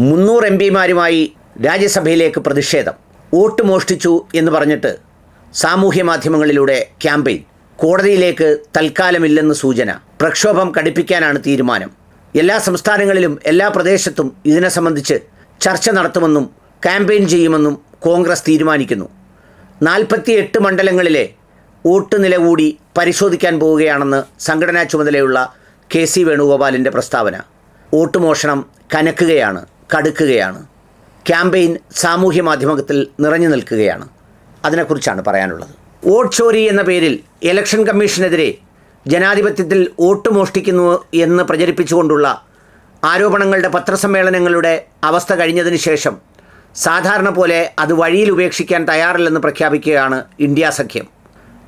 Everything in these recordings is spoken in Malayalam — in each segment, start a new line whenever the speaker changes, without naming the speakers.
മുന്നൂറ് എം പിമാരുമായി രാജ്യസഭയിലേക്ക് പ്രതിഷേധം. വോട്ട് മോഷ്ടിച്ചു എന്ന് പറഞ്ഞിട്ട് സാമൂഹ്യ മാധ്യമങ്ങളിലൂടെ ക്യാമ്പയിൻ. കോടതിയിലേക്ക് തൽക്കാലമില്ലെന്ന് സൂചന. പ്രക്ഷോഭം കടുപ്പിക്കാനാണ് തീരുമാനം. എല്ലാ സംസ്ഥാനങ്ങളിലും എല്ലാ പ്രദേശത്തും ഇതിനെ സംബന്ധിച്ച് ചർച്ച നടത്തുമെന്നും ക്യാമ്പയിൻ ചെയ്യുമെന്നും കോൺഗ്രസ് തീരുമാനിക്കുന്നു. നാൽപ്പത്തിയെട്ട് മണ്ഡലങ്ങളിലെ വോട്ട് നില കൂടി പരിശോധിക്കാൻ പോവുകയാണെന്ന് സംഘടനാ ചുമതലയുള്ള കെ സി വേണുഗോപാലിന്റെ പ്രസ്താവന. വോട്ട് മോഷണം കനക്കുകയാണ്. കടുക്കുകയാണ്. ക്യാമ്പയിൻ സാമൂഹ്യ മാധ്യമത്തിൽ നിറഞ്ഞു നിൽക്കുകയാണ്. അതിനെക്കുറിച്ചാണ് പറയാനുള്ളത്. വോട്ട് ചോരി എന്ന പേരിൽ ഇലക്ഷൻ കമ്മീഷനെതിരെ ജനാധിപത്യത്തിൽ വോട്ട് മോഷ്ടിക്കുന്നു എന്ന് പ്രചരിപ്പിച്ചുകൊണ്ടുള്ള ആരോപണങ്ങളുടെ പത്രസമ്മേളനങ്ങളുടെ അവസ്ഥ കഴിഞ്ഞതിന് ശേഷം സാധാരണ പോലെ അത് വഴിയിൽ ഉപേക്ഷിക്കാൻ തയ്യാറില്ലെന്ന് പ്രഖ്യാപിക്കുകയാണ് ഇന്ത്യ സഖ്യം.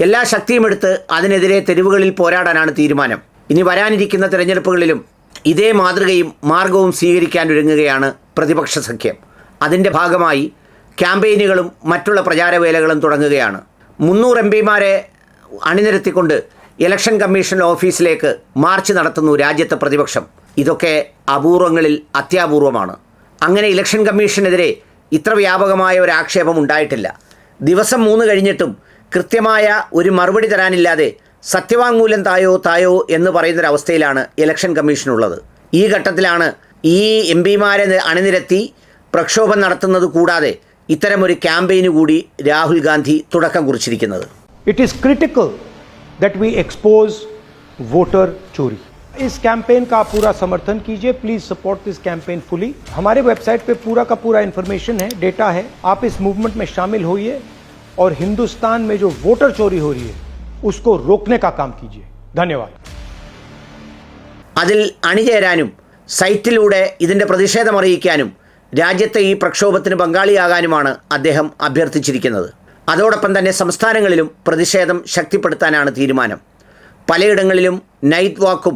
എല്ലാ ശക്തിയും എടുത്ത് അതിനെതിരെ തെരുവുകളിൽ പോരാടാനാണ് തീരുമാനം. ഇനി വരാനിരിക്കുന്ന തിരഞ്ഞെടുപ്പുകളിലും ഇതേ മാതൃകയും മാർഗവും സ്വീകരിക്കാൻ ഒരുങ്ങുകയാണ് പ്രതിപക്ഷ സഖ്യം. അതിന്റെ ഭാഗമായി ക്യാമ്പയിനുകളും മറ്റുള്ള പ്രചാരവേലകളും തുടങ്ങുകയാണ്. മുന്നൂറ് എം പിമാരെ അണിനിരത്തിക്കൊണ്ട് ഇലക്ഷൻ കമ്മീഷൻ ഓഫീസിലേക്ക് മാർച്ച് നടത്തുന്നു രാജ്യത്തെ പ്രതിപക്ഷം. ഇതൊക്കെ അപൂർവങ്ങളിൽ അത്യാപൂർവമാണ്. അങ്ങനെ ഇലക്ഷൻ കമ്മീഷനെതിരെ ഇത്ര വ്യാപകമായ ഒരു ആക്ഷേപം ഉണ്ടായിട്ടില്ല. ദിവസം മൂന്ന് കഴിഞ്ഞിട്ടും കൃത്യമായ ഒരു മറുപടി തരാനില്ലാതെ സത്യവാങ്മൂലം തായോ തായോ എന്ന് പറയുന്നൊരവസ്ഥയിലാണ് ഇലക്ഷൻ കമ്മീഷനുള്ളത് ഈ ഘട്ടത്തിലാണ് ഈ എം പിമാരെ അണിനിരത്തി പ്രക്ഷോഭം നടത്തുന്നത് കൂടാതെ ഇത്തരമൊരു ക്യാമ്പയിന് കൂടി രാഹുൽ ഗാന്ധി തുടക്കം കുറിച്ചിരിക്കുന്നത്
It is critical that we expose voter चोरी इस कैंपेन का आप पूरा समर्थन कीजिए please support this campaign fully हमारे वेबसाइट पे पूरा का पूरा इंफॉर्मेशन है डेटा है आप इस मूवमेंट में शामिल होइए और हिंदुस्तान में जो वोटर चोरी हो रही है उसको रोकने का काम कीजिए धन्यवाद
അതിൽ അണിചേരാനും സൈറ്റിലൂടെ ഇതിൻ്റെ പ്രതിഷേധം അറിയിക്കാനും രാജ്യത്തെ ഈ പ്രക്ഷോഭത്തിന് പങ്കാളിയാകാനുമാണ് അദ്ദേഹം അഭ്യർത്ഥിച്ചിരിക്കുന്നത് അതോടൊപ്പം തന്നെ സംസ്ഥാനങ്ങളിലും പ്രതിഷേധം ശക്തിപ്പെടുത്താനാണ് തീരുമാനം പലയിടങ്ങളിലും നൈറ്റ് വാക്കും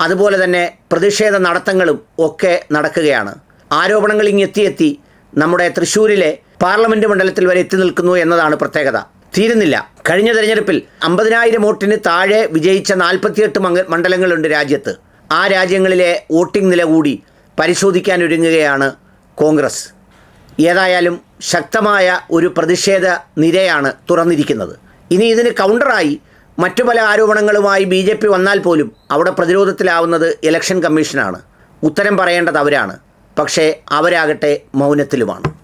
അതുപോലെ തന്നെ പ്രതിഷേധ നടത്തങ്ങളും ഒക്കെ നടക്കുകയാണ് ആരോപണങ്ങൾ ഇങ്ങെത്തിയെത്തി നമ്മുടെ തൃശ്ശൂരിലെ പാർലമെൻറ്റ് മണ്ഡലത്തിൽ വരെ എത്തി നിൽക്കുന്നു എന്നതാണ് പ്രത്യേകത തീരുന്നില്ല കഴിഞ്ഞ തെരഞ്ഞെടുപ്പിൽ അമ്പതിനായിരം വോട്ടിന് താഴെ വിജയിച്ച നാൽപ്പത്തിയെട്ട് മണ്ഡലങ്ങളുണ്ട് രാജ്യത്ത്. ആ രാജ്യങ്ങളിലെ വോട്ടിംഗ് നില കൂടി പരിശോധിക്കാനൊരുങ്ങുകയാണ് കോൺഗ്രസ്. ഏതായാലും ശക്തമായ ഒരു പ്രതിഷേധ നിരയാണ് തുറന്നിരിക്കുന്നത്. ഇനി ഇതിന് കൗണ്ടറായി മറ്റു പല ആരോപണങ്ങളുമായി ബി ജെ പി വന്നാൽ പോലും അവിടെ പ്രതിരോധത്തിലാവുന്നത് ഇലക്ഷൻ കമ്മീഷനാണ്. ഉത്തരം പറയേണ്ടത് അവരാണ്. പക്ഷേ അവരാകട്ടെ മൗനത്തിലുമാണ്.